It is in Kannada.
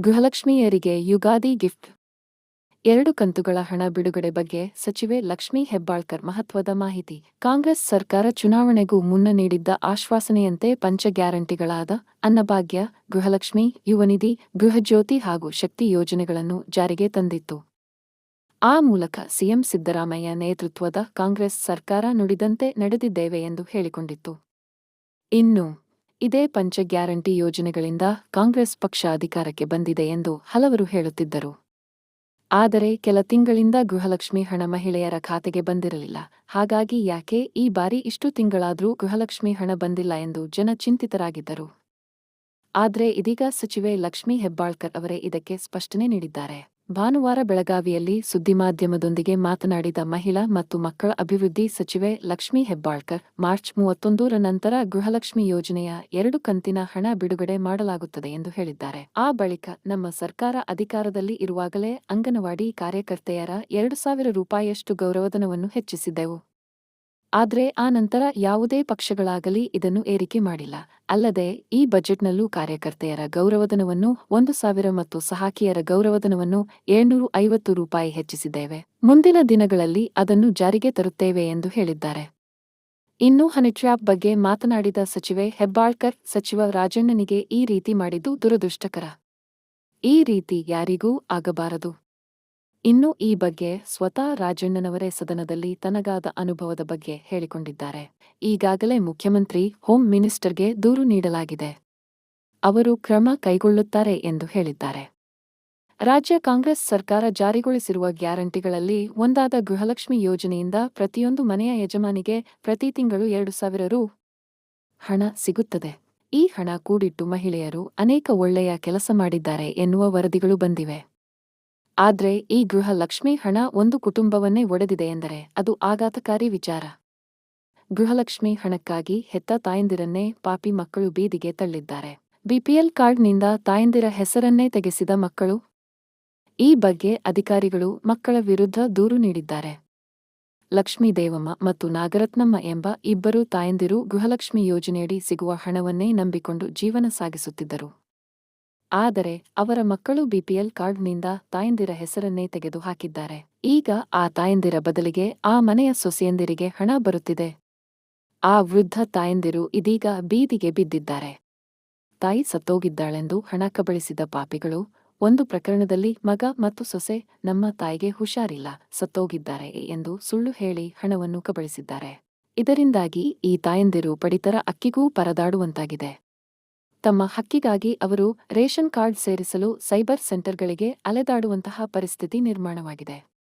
ಗೃಹಲಕ್ಷ್ಮಿಯರಿಗೆ ಯುಗಾದಿ ಗಿಫ್ಟ್. ಎರಡು ಕಂತುಗಳ ಹಣ ಬಿಡುಗಡೆ ಬಗ್ಗೆ ಸಚಿವೆ ಲಕ್ಷ್ಮೀ ಹೆಬ್ಬಾಳ್ಕರ್ ಮಹತ್ವದ ಮಾಹಿತಿ. ಕಾಂಗ್ರೆಸ್ ಸರ್ಕಾರ ಚುನಾವಣೆಗೂ ಮುನ್ನ ನೀಡಿದ್ದ ಆಶ್ವಾಸನೆಯಂತೆ ಪಂಚ ಗ್ಯಾರಂಟಿಗಳಾದ ಅನ್ನಭಾಗ್ಯ, ಗೃಹಲಕ್ಷ್ಮಿ, ಯುವನಿಧಿ, ಗೃಹಜ್ಯೋತಿ ಹಾಗೂ ಶಕ್ತಿ ಯೋಜನೆಗಳನ್ನು ಜಾರಿಗೆ ತಂದಿತ್ತು. ಆ ಮೂಲಕ ಸಿಎಂ ಸಿದ್ದರಾಮಯ್ಯ ನೇತೃತ್ವದ ಕಾಂಗ್ರೆಸ್ ಸರ್ಕಾರ ನುಡಿದಂತೆ ನಡೆದಿದ್ದೇವೆ ಎಂದು ಹೇಳಿಕೊಂಡಿತ್ತು. ಇನ್ನು ಇದೇ ಪಂಚ ಗ್ಯಾರಂಟಿ ಯೋಜನೆಗಳಿಂದ ಕಾಂಗ್ರೆಸ್ ಪಕ್ಷ ಅಧಿಕಾರಕ್ಕೆ ಬಂದಿದೆ ಎಂದು ಹಲವರು ಹೇಳುತ್ತಿದ್ದರು. ಆದರೆ ಕೆಲ ತಿಂಗಳಿಂದ ಗೃಹಲಕ್ಷ್ಮಿ ಹಣ ಮಹಿಳೆಯರ ಖಾತೆಗೆ ಬಂದಿರಲಿಲ್ಲ. ಹಾಗಾಗಿ ಯಾಕೆ ಈ ಬಾರಿ ಇಷ್ಟು ತಿಂಗಳಾದರೂ ಗೃಹಲಕ್ಷ್ಮಿ ಹಣ ಬಂದಿಲ್ಲ ಎಂದು ಜನ ಚಿಂತಿತರಾಗಿದ್ದರು. ಆದರೆ ಇದೀಗ ಸಚಿವೆ ಲಕ್ಷ್ಮೀ ಹೆಬ್ಬಾಳ್ಕರ್ ಅವರೇ ಇದಕ್ಕೆ ಸ್ಪಷ್ಟನೆ ನೀಡಿದ್ದಾರೆ. ಭಾನುವಾರ ಬೆಳಗಾವಿಯಲ್ಲಿ ಸುದ್ದಿಮಾಧ್ಯಮದೊಂದಿಗೆ ಮಾತನಾಡಿದ ಮಹಿಳಾ ಮತ್ತು ಮಕ್ಕಳ ಅಭಿವೃದ್ಧಿ ಸಚಿವೆ ಲಕ್ಷ್ಮಿ ಹೆಬ್ಬಾಳ್ಕರ್, ಮಾರ್ಚ್ ಮೂವತ್ತೊಂದರ ನಂತರ ಗೃಹಲಕ್ಷ್ಮಿ ಯೋಜನೆಯ ಎರಡು ಕಂತಿನ ಹಣ ಬಿಡುಗಡೆ ಮಾಡಲಾಗುತ್ತದೆ ಎಂದು ಹೇಳಿದ್ದಾರೆ. ಆ ಬಳಿಕ ನಮ್ಮ ಸರ್ಕಾರ ಅಧಿಕಾರದಲ್ಲಿ ಇರುವಾಗಲೇ ಅಂಗನವಾಡಿ ಕಾರ್ಯಕರ್ತೆಯರ ಎರಡು ಸಾವಿರ ರೂಪಾಯಿಯಷ್ಟು ಗೌರವಧನವನ್ನು ಹೆಚ್ಚಿಸಿದ್ದೆವು. ಆದ್ರೆ ಆ ನಂತರ ಯಾವುದೇ ಪಕ್ಷಗಳಾಗಲಿ ಇದನ್ನು ಏರಿಕೆ ಮಾಡಿಲ್ಲ. ಅಲ್ಲದೆ, ಈ ಬಜೆಟ್ನಲ್ಲೂ ಕಾರ್ಯಕರ್ತೆಯರ ಗೌರವಧನವನ್ನು ಒಂದು ಸಾವಿರ ಮತ್ತು ಸಹಾಕಿಯರ ಗೌರವಧನವನ್ನು ಏಳ್ನೂರು ಐವತ್ತು ರೂಪಾಯಿ ಹೆಚ್ಚಿಸಿದ್ದೇವೆ. ಮುಂದಿನ ದಿನಗಳಲ್ಲಿ ಅದನ್ನು ಜಾರಿಗೆ ತರುತ್ತೇವೆ ಎಂದು ಹೇಳಿದ್ದಾರೆ. ಇನ್ನು ಹನಿಟ್ರ್ಯಾಪ್ ಬಗ್ಗೆ ಮಾತನಾಡಿದ ಸಚಿವೆ ಹೆಬ್ಬಾಳ್ಕರ್, ಸಚಿವ ರಾಜಣ್ಣನಿಗೆ ಈ ರೀತಿ ಮಾಡಿದ್ದು ದುರದೃಷ್ಟಕರ. ಈ ರೀತಿ ಯಾರಿಗೂ ಆಗಬಾರದು. ಇನ್ನು ಈ ಬಗ್ಗೆ ಸ್ವತಃ ರಾಜಣ್ಣನವರೇ ಸದನದಲ್ಲಿ ತನಗಾದ ಅನುಭವದ ಬಗ್ಗೆ ಹೇಳಿಕೊಂಡಿದ್ದಾರೆ. ಈಗಾಗಲೇ ಮುಖ್ಯಮಂತ್ರಿ, ಹೋಮ್ ಮಿನಿಸ್ಟರ್ಗೆ ದೂರು ನೀಡಲಾಗಿದೆ. ಅವರು ಕ್ರಮ ಕೈಗೊಳ್ಳುತ್ತಾರೆ ಎಂದು ಹೇಳಿದ್ದಾರೆ. ರಾಜ್ಯ ಕಾಂಗ್ರೆಸ್ ಸರ್ಕಾರ ಜಾರಿಗೊಳಿಸಿರುವ ಗ್ಯಾರಂಟಿಗಳಲ್ಲಿ ಒಂದಾದ ಗೃಹಲಕ್ಷ್ಮಿ ಯೋಜನೆಯಿಂದ ಪ್ರತಿಯೊಂದು ಮನೆಯ ಯಜಮಾನಿಗೆ ಪ್ರತಿ ತಿಂಗಳು ಎರಡು ಸಾವಿರ ರು ಹಣ ಸಿಗುತ್ತದೆ. ಈ ಹಣ ಕೂಡಿಟ್ಟು ಮಹಿಳೆಯರು ಅನೇಕ ಒಳ್ಳೆಯ ಕೆಲಸ ಮಾಡಿದ್ದಾರೆ ಎನ್ನುವ ವರದಿಗಳು ಬಂದಿವೆ. ಆದ್ರೆ ಈ ಗೃಹ ಲಕ್ಷ್ಮಿ ಹಣ ಒಂದು ಕುಟುಂಬವನ್ನೇ ಒಡೆದಿದೆ ಎಂದರೆ ಅದು ಆಘಾತಕಾರಿ ವಿಚಾರ. ಗೃಹಲಕ್ಷ್ಮಿ ಹಣಕ್ಕಾಗಿ ಹೆತ್ತ ತಾಯಂದಿರನ್ನೇ ಪಾಪಿ ಮಕ್ಕಳು ಬೀದಿಗೆ ತಳ್ಳಿದ್ದಾರೆ. ಬಿಪಿಎಲ್ ಕಾರ್ಡ್ನಿಂದ ತಾಯಂದಿರ ಹೆಸರನ್ನೇ ತೆಗೆಸಿದ ಮಕ್ಕಳು? ಈ ಬಗ್ಗೆ ಅಧಿಕಾರಿಗಳು ಮಕ್ಕಳ ವಿರುದ್ಧ ದೂರು ನೀಡಿದ್ದಾರೆ. ಲಕ್ಷ್ಮೀ ದೇವಮ್ಮ ಮತ್ತು ನಾಗರತ್ನಮ್ಮ ಎಂಬ ಇಬ್ಬರು ತಾಯಂದಿರು ಗೃಹಲಕ್ಷ್ಮಿ ಯೋಜನೆಯಡಿ ಸಿಗುವ ಹಣವನ್ನೇ ನಂಬಿಕೊಂಡು ಜೀವನ ಸಾಗಿಸುತ್ತಿದ್ದರು. ಆದರೆ ಅವರ ಮಕ್ಕಳು ಬಿಪಿಎಲ್ ಕಾರ್ಡ್ನಿಂದ ತಾಯಂದಿರ ಹೆಸರನ್ನೇ ತೆಗೆದುಹಾಕಿದ್ದಾರೆ. ಈಗ ಆ ತಾಯಂದಿರ ಬದಲಿಗೆ ಆ ಮನೆಯ ಸೊಸೆಯಂದಿರಿಗೆ ಹಣ ಬರುತ್ತಿದೆ. ಆ ವೃದ್ಧ ತಾಯಂದಿರು ಇದೀಗ ಬೀದಿಗೆ ಬಿದ್ದಿದ್ದಾರೆ. ತಾಯಿ ಸತ್ತೋಗಿದ್ದಾಳೆಂದು ಹಣ ಕಬಳಿಸಿದ ಪಾಪಿಗಳು, ಒಂದು ಪ್ರಕರಣದಲ್ಲಿ ಮಗ ಮತ್ತು ಸೊಸೆ ನಮ್ಮ ತಾಯಿಗೆ ಹುಷಾರಿಲ್ಲ, ಸತ್ತೋಗಿದ್ದಾರೆ ಎಂದು ಸುಳ್ಳು ಹೇಳಿ ಹಣವನ್ನು ಕಬಳಿಸಿದ್ದಾರೆ. ಇದರಿಂದಾಗಿ ಈ ತಾಯಂದಿರು ಪಡಿತರ ಅಕ್ಕಿಗೂ ಪರದಾಡುವಂತಾಗಿದೆ. ತಮ್ಮ ಹಕ್ಕಿಗಾಗಿ ಅವರು ರೇಷನ್ ಕಾರ್ಡ್ ಸೇರಿಸಲು ಸೈಬರ್ ಸೆಂಟರ್ಗಳಿಗೆ ಅಲೆದಾಡುವಂತಹ ಪರಿಸ್ಥಿತಿ ನಿರ್ಮಾಣವಾಗಿದೆ.